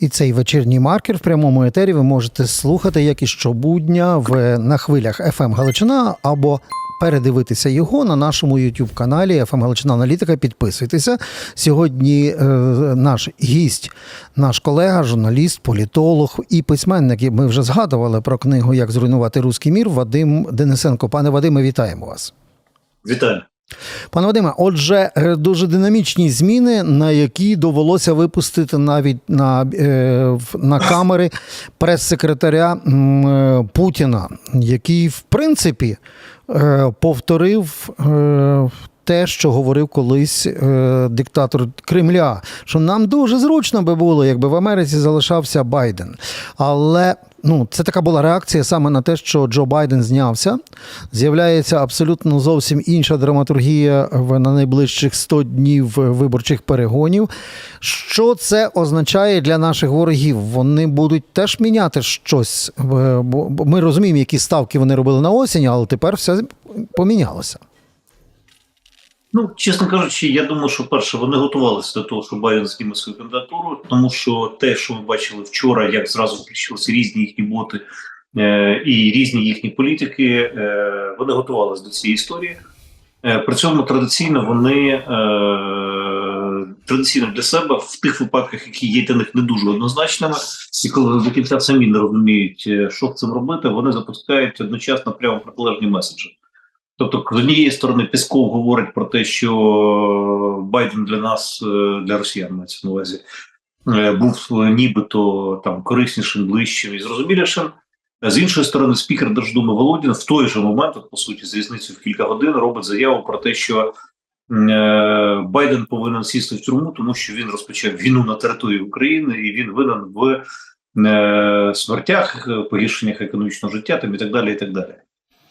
І цей вечірній маркер в прямому етері ви можете слухати як і щобудня в на хвилях FM Галичина або передивитися його на нашому youtube каналі FM Галичина Аналітика. Підписуйтеся. Сьогодні е, наш гість, наш колега, журналіст, політолог і письменник. Ми вже згадували про книгу Як зруйнувати руський мір. Вадим Денисенко. Пане Вадиме, вітаємо вас. Вітаю. Пане Вадиме, отже, е, дуже динамічні зміни, на які довелося випустити навіть на, е, на камери прес-секретаря е, Путіна, який, в принципі, повторив. Те, що говорив колись диктатор Кремля, що нам дуже зручно би було, якби в Америці залишався Байден. Але ну, це така була реакція саме на те, що Джо Байден знявся. З'являється абсолютно зовсім інша драматургія в на найближчих 100 днів виборчих перегонів. Що це означає для наших ворогів? Вони будуть теж міняти щось. Бо ми розуміємо, які ставки вони робили на осінь, але тепер все помінялося. Ну, чесно кажучи, я думаю, що перше вони готувалися до того, що Байден зніме свою кандидатуру, тому що те, що ми бачили вчора, як зразу включилися різні їхні боти е, і різні їхні політики, е, вони готувалися до цієї історії. Е, при цьому традиційно вони е, традиційно для себе в тих випадках, які є для них не дуже однозначними, і коли до кінця самі не розуміють, е, що цим робити, вони запускають одночасно прямо протилежні меседжі. Тобто, з однієї сторони, Пісков говорить про те, що Байден для нас, е, для росіян мається на увазі, е, був е, нібито там кориснішим, ближчим і зрозумілішим. З іншої сторони, спікер Держдуми Володін в той же момент, от, по суті, з різницею в кілька годин, робить заяву про те, що Байден повинен сісти в тюрму, тому що він розпочав війну на території України і він винен в смертях, погіршеннях економічного життя там, і так далі. і так далі.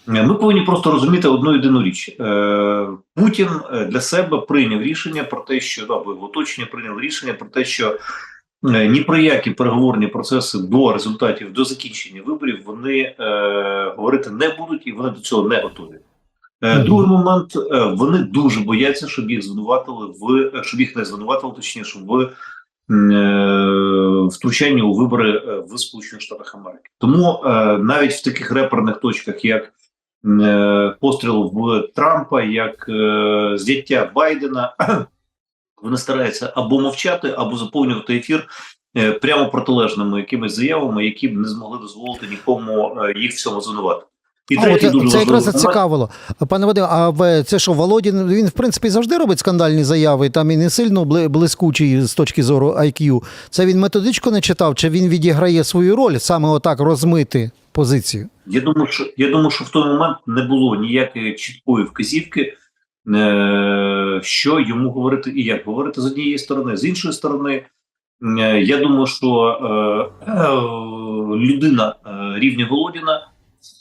Е, Ми повинні просто розуміти одну єдину річ. Е, Путін е, для себе прийняв рішення про те, що або його оточення прийняло рішення про те, що ні про які переговорні процеси до результатів до закінчення виборів вони говорити не будуть і вони до цього не готові. Другий момент вони дуже бояться, щоб їх звинуватили в щоб їх не звинуватили, точніше в втручанні у вибори в Сполучених Штатах Америки. Тому навіть в таких реперних точках, як постріл в Трампа, як е, зняття Байдена, вони стараються або мовчати, або заповнювати ефір е, прямо протилежними якимись заявами, які б не змогли дозволити нікому е, їх в цьому звинуватити. І А, от, дуже це якраз зацікавило. Пане Вадиме, а це що, Володін, він в принципі завжди робить скандальні заяви, там і не сильно блискучий з точки зору IQ. Це він методичку не читав, чи він відіграє свою роль саме отак розмити позицію? Я думаю, що я думаю, що в той момент не було ніякої чіткої вказівки, е, що йому говорити і як говорити з однієї сторони, з іншої сторони. е, Я думаю, що е, людина рівня Володіна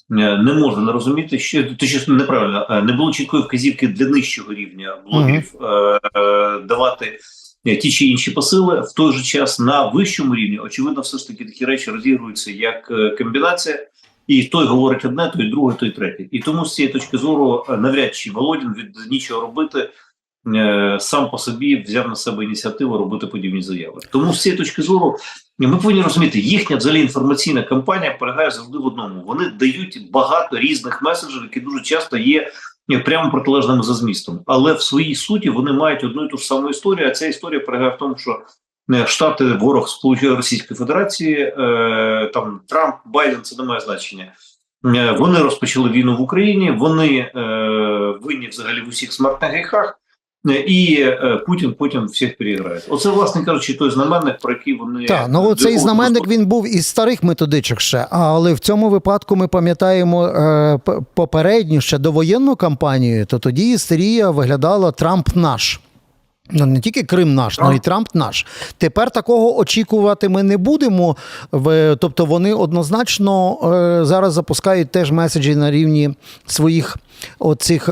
не може не розуміти, що точніше неправильно е, не було чіткої вказівки для нижчого рівня блогерів е, е, давати е, ті чи інші посили. В той же час на вищому рівні, очевидно, все ж таки такі речі розігруються як е, комбінація. І той говорить одне, той друге, той третє. І тому з цієї точки зору е, навряд чи Володін від нічого робити е, сам по собі взяв на себе ініціативу робити подібні заяви. Тому з цієї точки зору ми повинні розуміти, їхня взагалі інформаційна кампанія полягає завжди в одному. Вони дають багато різних меседжів, які дуже часто є е, прямо протилежними за змістом. Але в своїй суті вони мають одну і ту ж саму історію. А ця історія полягає в тому, що е, Штати ворог Сполученої Російської Федерації, е, там Трамп, Байден, це не має значення. Е, Вони розпочали війну в Україні, вони винні взагалі в усіх смертних гріхах, і е, Путін потім всіх переіграє. Оце, власне кажучи, той знаменник, про який вони Так, ну цей знаменник він був із старих методичок ще, але в цьому випадку ми пам'ятаємо е, попередню ще довоєнну кампанію, то тоді істерія виглядала Трамп наш. Ну, не тільки Крим наш, але й Трамп наш. Тепер такого очікувати ми не будемо. Тобто вони однозначно е, зараз запускають теж меседжі на рівні своїх оцих.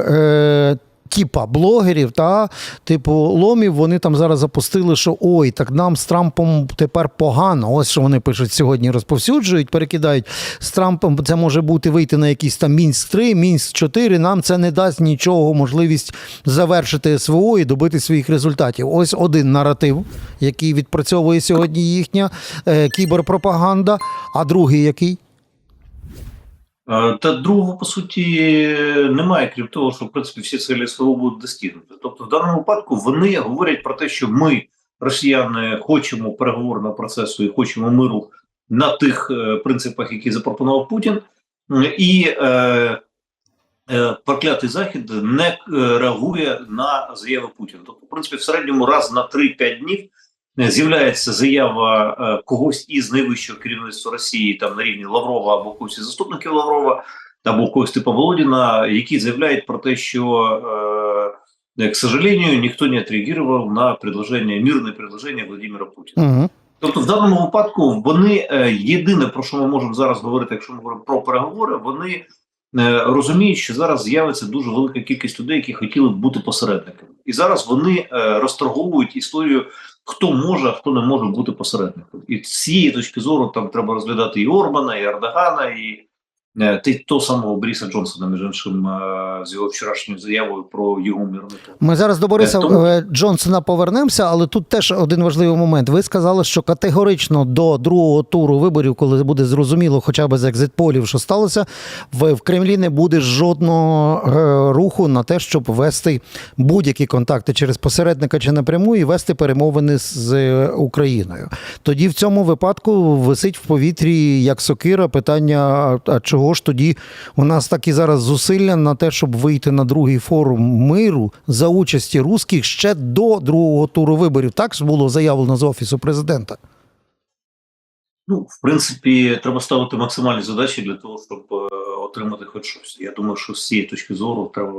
Типа блогерів та типу ломів, вони там зараз запустили, що ой, так нам з Трампом тепер погано. Ось що вони пишуть сьогодні, розповсюджують, перекидають з Трампом. Це може бути вийти на якийсь там мінськ 3 мінськ 4 Нам це не дасть нічого, можливість завершити СВО і добити своїх результатів. Ось один наратив, який відпрацьовує сьогодні їхня е, кіберпропаганда. А другий який? Е, Та другого, по суті, немає, крім того, що в принципі всі цілі СВО будуть достигнути. Тобто, в даному випадку вони говорять про те, що ми, росіяни, хочемо переговорного процесу і хочемо миру на тих е, принципах, які запропонував Путін, і е, е, проклятий захід не е, реагує на заяви Путіна. Тобто, в принципі, в середньому раз на 3-5 днів. Е, З'являється заява е, когось із найвищого керівництва Росії, там на рівні Лаврова або когось із заступників Лаврова, або когось типу Володіна, які заявляють про те, що, э, к сожалению, ніхто не отреагував на предложення, мирне предложення Владимира Путіна. Угу. Тобто, в даному випадку вони е, єдине про що ми можемо зараз говорити, якщо ми говоримо про переговори, вони е, розуміють, що зараз з'явиться дуже велика кількість людей, які хотіли б бути посередниками, і зараз вони е, розторговують історію, хто може, а хто не може бути посередником. І з цієї точки зору там треба розглядати і Орбана, і Ердогана, і того самого Бріса Джонсона, між іншим, е, з його вчорашньою заявою про його мирний план. Ми зараз до Бориса Е, тому- е, Джонсона повернемося, але тут теж один важливий момент. Ви сказали, що категорично до другого туру виборів, коли буде зрозуміло, хоча б з екзитполів, що сталося, в, в Кремлі не буде жодного е, руху на те, щоб вести будь-які контакти через посередника чи напряму і вести перемовини з, е, Україною. Тоді в цьому випадку висить в повітрі як сокира питання: а, а чого ж тоді у нас так і зараз зусилля на те, щоб вийти на другий форум миру за участі русських ще до другого туру виборів. Так було заявлено з офісу президента. Ну, в принципі, треба ставити максимальні задачі для того, щоб е, отримати хоч щось. Я думаю, що з цієї точки зору треба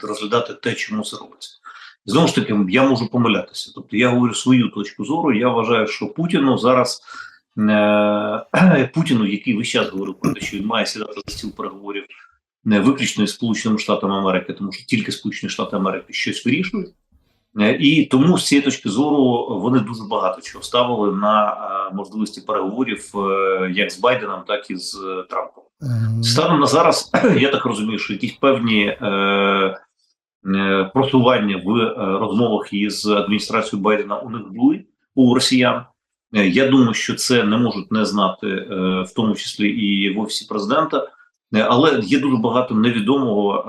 розглядати те, чому це робиться. Знову ж таки, я можу помилятися. Тобто я говорю свою точку зору. Я вважаю, що Путіну зараз Путіну, який весь час говорив про те, що він має сідати за стіл переговорів не виключно із Сполученими Штатами Америки, тому що тільки Сполучені Штати Америки щось вирішують. Е, І тому з цієї точки зору вони дуже багато чого ставили на е, можливості переговорів е, як з Байденом, так і з е, Трампом. Станом на зараз я так розумію, що якісь певні е, е, просування в е, розмовах із адміністрацією Байдена у них були у росіян. Е, Я думаю, що це не можуть не знати, е, в тому числі і в офісі президента. Е, Але є дуже багато невідомого,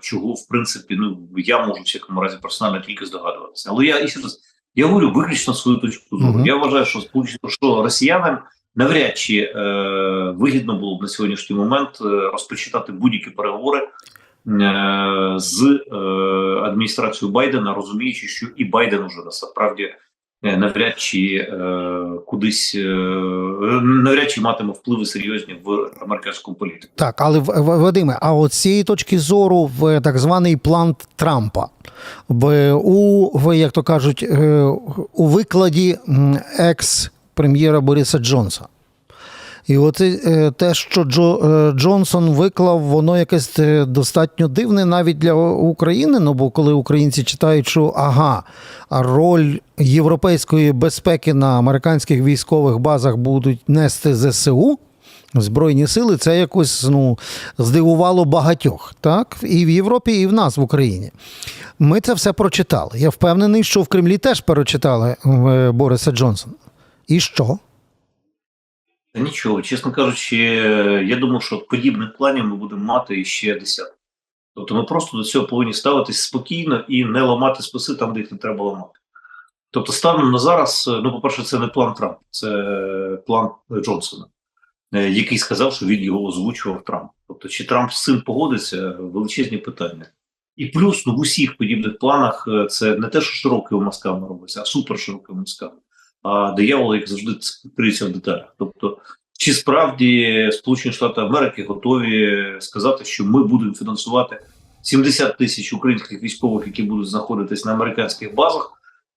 чого в принципі ну я можу в всякому разі персонально тільки здогадуватися. Але я і ще раз я говорю виключно свою точку зору. Мгм. Я вважаю, що сполучено, що росіянам навряд чи е, вигідно було б на сьогоднішній момент розпочитати будь-які переговори е, з е, адміністрацією Байдена, розуміючи, що і Байден уже насправді навряд чи е, кудись е, навряд чи матиме впливи серйозні в американському політику. Так, але Вадиме, а от цієї точки зору, в так званий план Трампа, в у як то кажуть, е, у викладі м, екс-прем'єра Бориса Джонса. І от е, те, що Джо, е, Джонсон виклав, воно якесь е, достатньо дивне навіть для України. Ну бо коли українці читають, що ага, роль європейської безпеки на американських військових базах будуть нести ЗСУ. Збройні сили це якось ну, здивувало багатьох, так? І в Європі, і в нас в Україні. Ми це все прочитали. Я впевнений, що в Кремлі теж перечитали Бориса Джонсона. І що? Нічого, чесно кажучи, я думаю, що подібних планів ми будемо мати ще десятки. Тобто ми просто до цього повинні ставитись спокійно і не ламати списи там, де їх не треба ламати. Тобто, станом на зараз, ну, по-перше, це не план Трампа, це план Джонсона, е, який сказав, що він його озвучував Трамп. Тобто, чи Трамп з цим погодиться, величезні питання. І плюс ну, в усіх подібних планах е, це не те, що широкими мазками робиться, а супер широкими мазками. А диявол, як завжди, криється в деталях. Тобто, чи справді Сполучені Штати Америки готові сказати, що ми будемо фінансувати 70 тисяч українських військових, які будуть знаходитись на американських базах,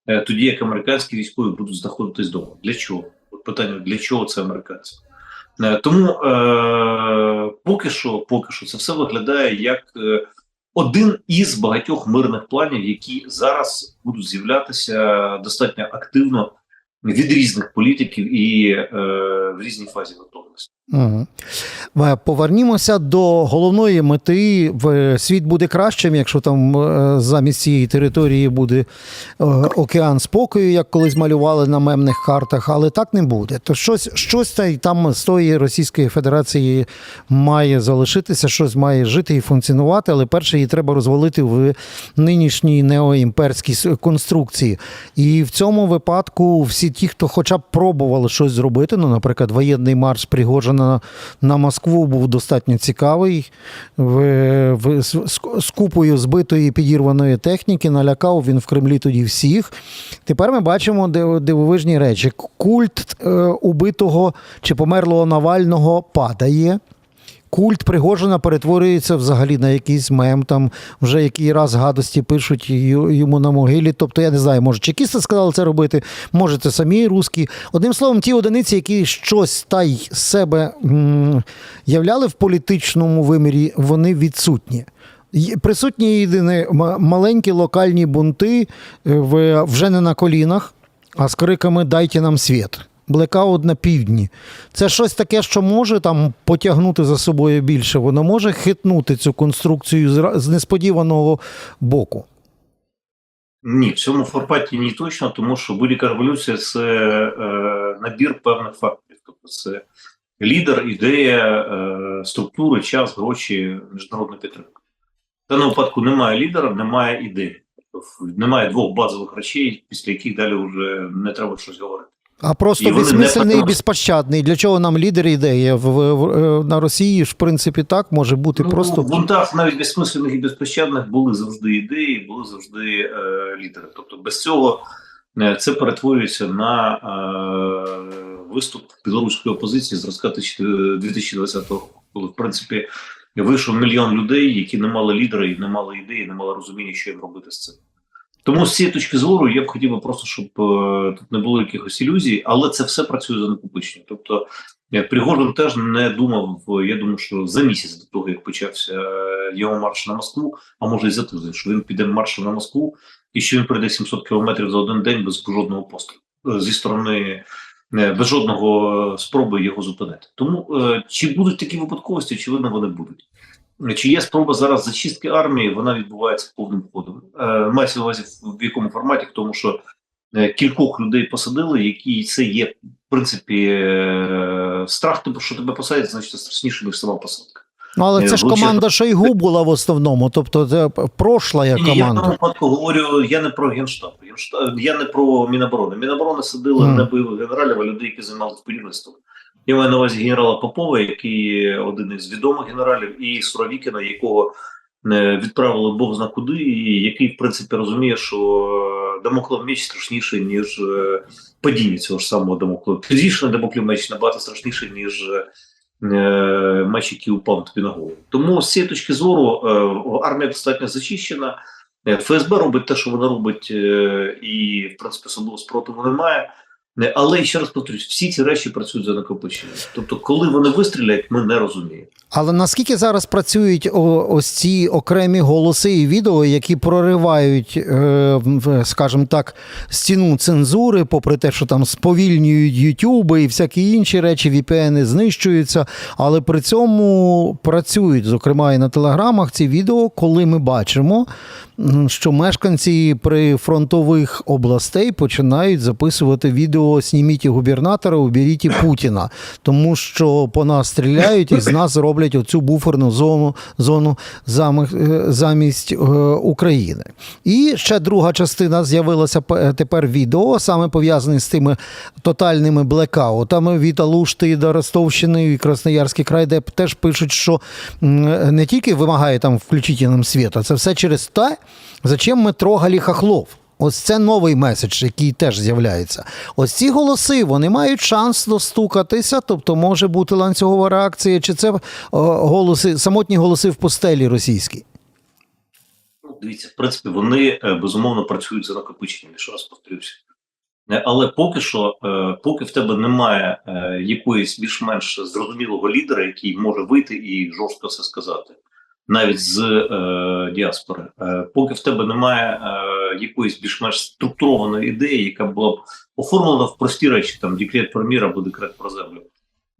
е, тоді як американські військові будуть знаходитись вдома? Для чого? Питання: для чого це американці? Е, Тому е, поки що, поки що, це все виглядає як е, один із багатьох мирних планів, які зараз будуть з'являтися достатньо активно від різних політиків і е, в різній фазі готовності. Угу. Повернімося до головної мети. Світ буде кращим, якщо там е, замість цієї території буде е, океан спокою, як колись малювали на мемних картах, але так не буде. То щось, щось там з тої Російської Федерації має залишитися, щось має жити і функціонувати, але перше її треба розвалити в нинішній неоімперській конструкції. І в цьому випадку всі ті, хто хоча б пробували щось зробити, ну, наприклад, воєнний марш Пригожина на Москву був достатньо цікавий. В, в, з, з купою збитої підірваної техніки налякав він в Кремлі тоді всіх. Тепер ми бачимо див- дивовижні речі. Культ е, убитого чи померлого Навального падає. Культ Пригожина перетворюється взагалі на якийсь мем, там вже який раз гадості пишуть йому на могилі. Тобто, я не знаю, може, чекісти сказали це робити, може, це самі русські. Одним словом, ті одиниці, які щось та й себе м, являли в політичному вимірі, вони відсутні. Присутні єдині маленькі локальні бунти е, вже не на колінах, а з криками Дайте нам світ. Блекаут на півдні. Це щось таке, що може там потягнути за собою більше. Воно може хитнути цю конструкцію з несподіваного боку. Ні, в цьому форматі ні точно, тому що будь-яка революція це е, набір певних факторів. Тобто це лідер, ідея, е, структури, час, гроші, міжнародна підтримка. В даному випадку немає лідера, немає ідеї. Тобто немає двох базових речей, після яких далі вже не треба щось говорити. А просто І безсмисленний і безпощадний. Для чого нам лідер ідея? В, в, в- на Росії в принципі, так може бути Ну, просто. в бунтах навіть безсмислених і безпощадних були завжди ідеї, були завжди е, лідери. Тобто без цього е, це перетворюється на е, виступ білоруської опозиції зразка 2020 року, коли в принципі вийшов мільйон людей, які не мали лідера і не мали ідеї, не мали розуміння, що їм робити з цим. Тому з цієї точки зору я б хотів би просто, щоб е, тут не було якихось ілюзій, але це все працює за накопичення. Тобто Е, Пригожин теж не думав. Я думаю, що за місяць до того, як почався е, його марш на Москву, а може і за тиждень, що він піде маршем на Москву, і що він пройде 700 кілометрів за один день без жодного пострілу зі сторони. Без жодного спроби його зупинити. Тому е, чи будуть такі випадковості, очевидно, вони будуть. Е, Чи є спроба зараз зачистки армії? Вона відбувається повним ходом. Е, Мається на увазі в- якому форматі, тому, що е, кількох людей посадили, які це є в принципі страх, типу, що тебе посадять, значить страшніше, ніж сама посадка. Ну, але це ж команда Шойгу була в основному, тобто це прошла я в тому випадку говорю, я не про генштаб. Я не про Міноборони. Міноборони садили Мгм. не бойових генералів, а людей, які займалися будівництвом. Я маю на увазі генерала Попова, який один із відомих генералів, і Суровікіна, якого е, відправили Бог зна куди, і який, в принципі, розуміє, що е, Дамоклев меч страшніший, ніж е, падіння цього ж самого Дамоклева. Підвішений Дамоклев меч набагато страшніший, ніж меч, який упав тобі на голову. Тому з цієї точки зору армія достатньо зачищена. ФСБ робить те, що вона робить, і в принципі особливо спротиву немає. Але ще раз повторюсь, всі ці речі працюють за накопиченням. Тобто, коли вони вистрілять, ми не розуміємо. Але наскільки зараз працюють ось ці окремі голоси і відео, які проривають, е, скажімо так, стіну цензури, попри те, що там сповільнюють Ютуби і всякі інші речі, VPN знищуються, але при цьому працюють, зокрема, і на телеграмах ці відео, коли ми бачимо, що мешканці прифронтових областей починають записувати відео «Сніміть губернатора, уберіть Путіна, тому що по нас стріляють і з нас роблять оцю буферну зону, зону замість, замість е, України. І ще друга частина з'явилася тепер відео, саме пов'язане з тими тотальними блекаутами від Алушти до Ростовщини і Красноярський край, де теж пишуть, що не тільки вимагає там включіть нам світ, а це все через те, зачем ми трогали хахлов. Ось це новий меседж, який теж з'являється. Ось ці голоси вони мають шанс достукатися, тобто може бути ланцюгова реакція, чи це голоси, самотні голоси в постелі російські. Ну, дивіться, в принципі, вони е, безумовно працюють за накопиченням, ще раз повторюся. Е, Але поки що, е, поки в тебе немає е, якоїсь більш-менш зрозумілого лідера, який може вийти і жорстко це сказати. Навіть з е, діаспори. Е, поки в тебе немає е, якоїсь більш-менш структурованої ідеї, яка була б оформлена в прості речі, там декрет про мір або декрет про землю.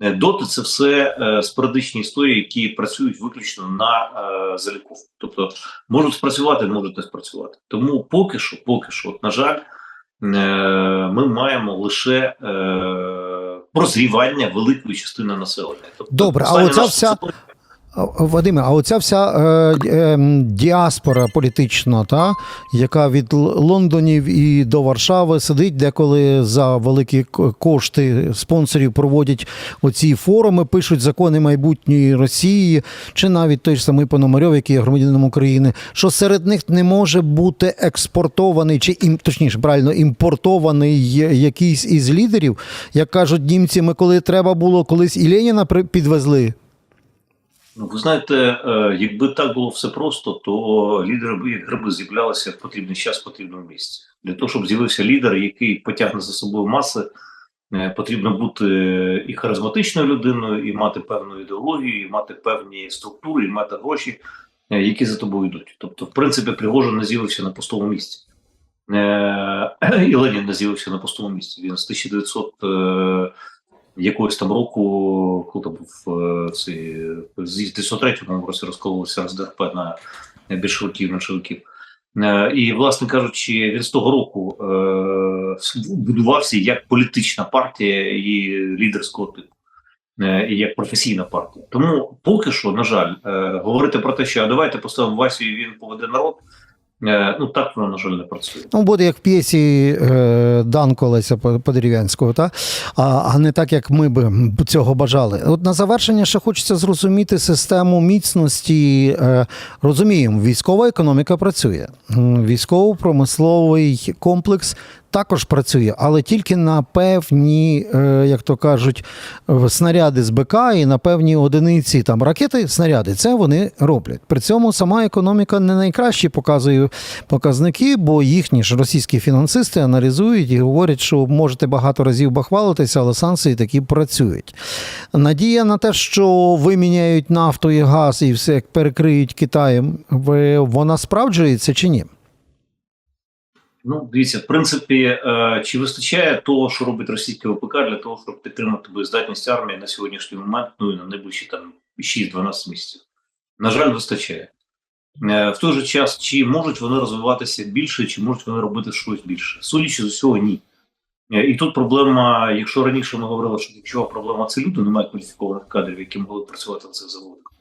Е, Доти це все е, спорадичні історії, які працюють виключно на е, заліковку. Тобто можуть спрацювати, можуть не спрацювати. Тому поки що, поки що, от, на жаль, е, ми маємо лише е, прозрівання великої частини населення. Тобто, Добре, а оця вся- Вадиме, а оця вся е, е, діаспора політична, та, яка від Лондонів і до Варшави сидить, деколи за великі кошти спонсорів проводять оці форуми, пишуть закони майбутньої Росії, чи навіть той ж самий Пономарьов, який є громадянином України, що серед них не може бути експортований, чи ім, точніше, правильно, імпортований якийсь із лідерів, як кажуть німці, ми коли треба було колись і Леніна підвезли. Ну, ви знаєте, е, якби так було все просто, то лідери б як гриби з'являлися в потрібний час в потрібному місці. Для того, щоб з'явився лідер, який потягне за собою маси, е, потрібно бути і харизматичною людиною, і мати певну ідеологію, і мати певні структури, і мати гроші, е, які за тобою йдуть. Тобто, в принципі, Пригожин не з'явився на пустому місці. Е, І Ленін не з'явився на пустому місці. Він з 1900 е, якогось там року, коли там був е, цей з'їзд 93-му році розкололося РСДРП на більшовиків, меншовиків. Е, І, власне кажучи, він з того року е, будувався як політична партія і лідерського типу, е, і як професійна партія. Тому поки що, на жаль, говорити про те, що а давайте поставимо Васю і він поведе народ. Е, Ну так воно, на жаль, не працює. Ну, буде як в п'єсі е, Дан Колеся По- Подерев'янського, та? А, а не так, як ми б цього бажали. От на завершення ще хочеться зрозуміти систему міцності. Е, розуміємо, військова економіка працює. Військово-промисловий комплекс також працює, але тільки на певні, е, як то кажуть, снаряди з БК і на певні одиниці там ракети, снаряди. Це вони роблять. При цьому сама економіка не найкращі показує показники, бо їхні ж російські фінансисти аналізують і говорять, що можете багато разів бахвалитися, але санкції такі працюють. Надія на те, що виміняють нафту і газ і все перекриють Китаєм, вона справджується чи ні? Ну, дивіться, в принципі, е, чи вистачає того, що робить російське ВПК для того, щоб підтримати боєздатність армії на сьогоднішній момент, ну і на найближчі там 6-12 місяців? На жаль, вистачає. Е, в той же час, чи можуть вони розвиватися більше, чи можуть вони робити щось більше? Судячи з усього, ні. Е, І тут проблема, якщо раніше ми говорили, що ключова проблема це люди, немає кваліфікованих кадрів, які могли працювати на цих заводах,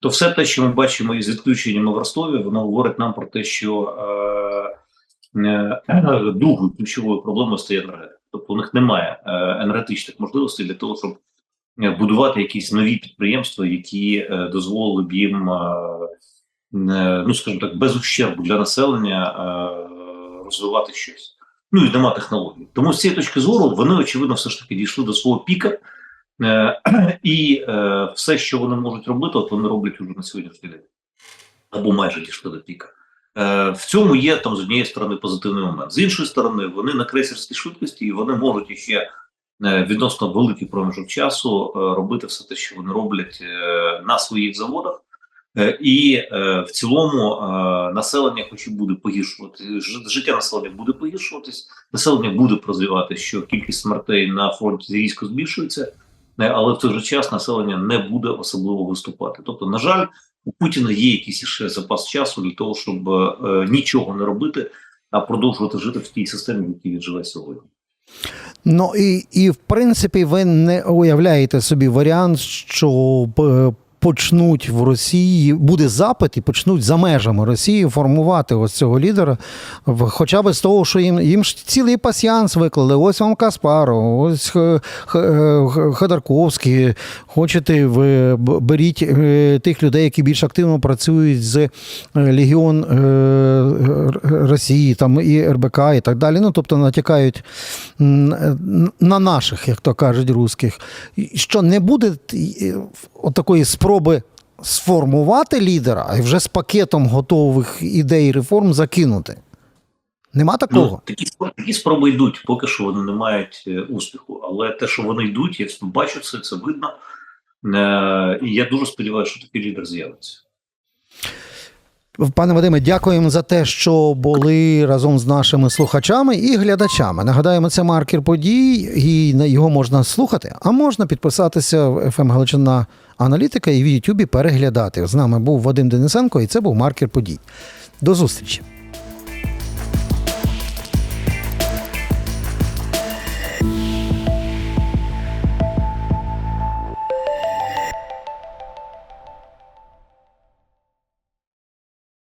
то все те, що ми бачимо із відключеннями в Ростові, воно говорить нам про те, що другою ключовою проблемою стає енергетика. Тобто у них немає е, енергетичних можливостей для того, щоб е, будувати якісь нові підприємства, які е, дозволили б їм, е, е, ну скажімо так, без ущербу для населення е, розвивати щось. Ну і нема технологій. Тому з цієї точки зору вони очевидно все ж таки дійшли до свого піка. Е, і е, все, що вони можуть робити, от вони роблять уже на сьогоднішній день. Або майже дійшли до піка. Е, в цьому є там з однієї сторони позитивний момент. З іншої сторони, вони на крейсерській швидкості і вони можуть іще е, відносно великий проміжок часу е, робити все те, що вони роблять на своїх заводах. І в цілому населення, хоч і буде погіршувати, життя населення буде погіршуватись, населення буде прозрівати, що кількість смертей на фронті різко збільшується, але в той же час населення не буде особливо виступати. Тобто, на жаль, у Путіна є якийсь ще запас часу для того, щоб е, нічого не робити, а продовжувати жити в тій системі, в якій він живе сьогодні. Ну і, і в принципі, ви не уявляєте собі варіант, що е, почнуть в Росії, буде запит і почнуть за межами Росії формувати ось цього лідера, хоча б з того, що їм, їм ж цілий пасіанс виклали. Ось вам Каспаров, ось е, Ходорковський. Хочете, ви беріть е, тих людей, які більш активно працюють з е, Легіон Росії, там і РБК, і так далі. Ну, тобто натякають на наших, як то кажуть, русських. Що не буде е, отакої спроби сформувати лідера, а вже з пакетом готових ідей реформ закинути. Нема такого. Ну, такі, такі спроби йдуть, поки що вони не мають е, успіху. Але те, що вони йдуть, я бачу це, це видно. Е, і я дуже сподіваюся, що такий лідер з'явиться. Пане Вадиме, дякуємо за те, що були разом з нашими слухачами і глядачами. Нагадаємо, це маркер подій, і його можна слухати, а можна підписатися в FM Галичина Аналітика і в Ютубі переглядати. З нами був Вадим Денисенко, і це був маркер подій. До зустрічі.